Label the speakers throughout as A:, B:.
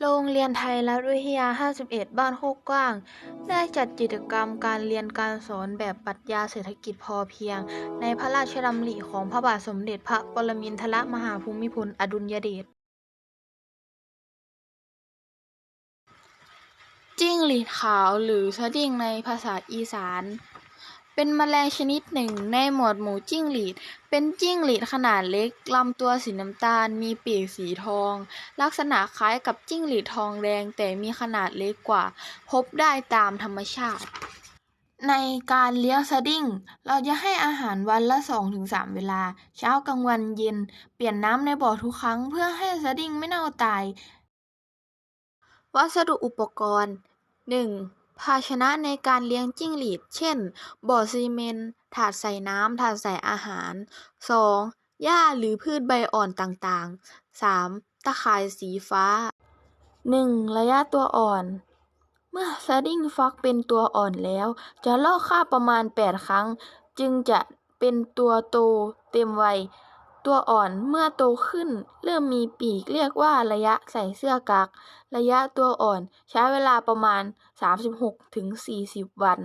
A: โรงเรียนไทยรัฐวิทยา 51 บ้านโคกกว้าง ได้จัดกิจกรรมการเรียนการสอนแบบปรัชญาเศรษฐกิจพอเพียง ในพระราชดำริของพระบาทสมเด็จพระปรมินทรมหาภูมิพลอดุลยเดช จิ้งหรีดขาวหรือสดิ้งในภาษาอีสาน เป็นแมลงชนิดหนึ่งในหมวดหมู่จิ้งหรีด เป็นจิ้งหรีดขนาดเล็ก ลำตัวสีน้ำตาล มีปีกสีทอง ลักษณะคล้ายกับจิ้งหรีดทองแดงแต่มีขนาดเล็กกว่า พบได้ตามธรรมชาติ ในการเลี้ยงสดิ้ง เราจะให้อาหารวันละ 2-3 เวลา เช้ากลางวันเย็น เปลี่ยนน้ำในบ่อทุกครั้งเพื่อให้สดิ้งไม่เน่าตาย วัสดุอุปกรณ์ 1. ภาชนะในการเลี้ยงจิ้งหรีด เช่น บ่อซีเมนต์ ถาดใส่น้ำ ถาดใส่อาหาร 2. หญ้าหรือพืชใบอ่อนต่างๆ 3. ตะข่ายสีฟ้า 1. ระยะตัวอ่อน เมื่อสดิ้งฟักเป็นตัวอ่อนแล้ว จะลอกคราประมาณ 8 ครั้ง จึงจะเป็นตัวโตเต็มวัย ตัวอ่อนเมื่อโตขึ้นเริ่มมีปีกเรียกว่าระยะใส่เสื้อกัก ระยะตัวอ่อนใช้เวลาประมาณ 36-40 วัน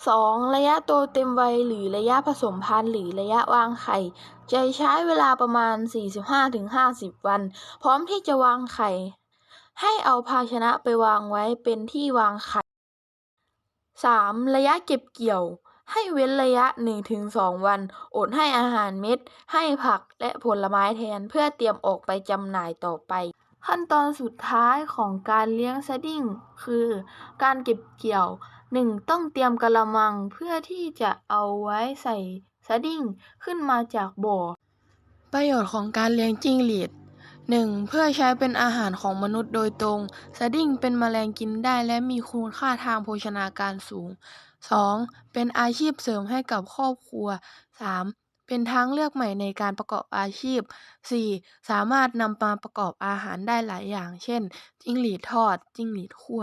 A: 2. ระยะโตเต็มวัยหรือระยะผสมพันธุ์หรือระยะวางไข่ จะใช้เวลาประมาณ 45-50 วัน พร้อมที่จะวางไข่ ให้เอาภาชนะไปวางไว้เป็นที่วางไข่ 3. ระยะเก็บเกี่ยว ให้เว้นระยะ 1-2 วัน อดให้อาหารเม็ด ให้ผักและผลไม้แทน เพื่อเตรียมออกไปจำหน่ายต่อไป ขั้นตอนสุดท้ายของการเลี้ยงสดิ้งคือ การเก็บเกี่ยว 1. ต้องเตรียมกะละมังเพื่อที่จะเอาไว้ใส่สดิ้งขึ้นมาจากบ่อ ประโยชน์ของการเลี้ยงจิ้งหรีด 1. เพื่อใช้เป็นอาหารของมนุษย์โดยตรง สดิ้งเป็นแมลงกินได้และมีคุณค่าทางโภชนาการสูง 2. เป็นอาชีพเสริมให้กับครอบครัว 3. เป็นทางเลือกใหม่ในการประกอบอาชีพ 4. สามารถนำมาประกอบอาหารได้หลายอย่าง เช่น จิ้งหรีดทอด จิ้งหรีดคั่ว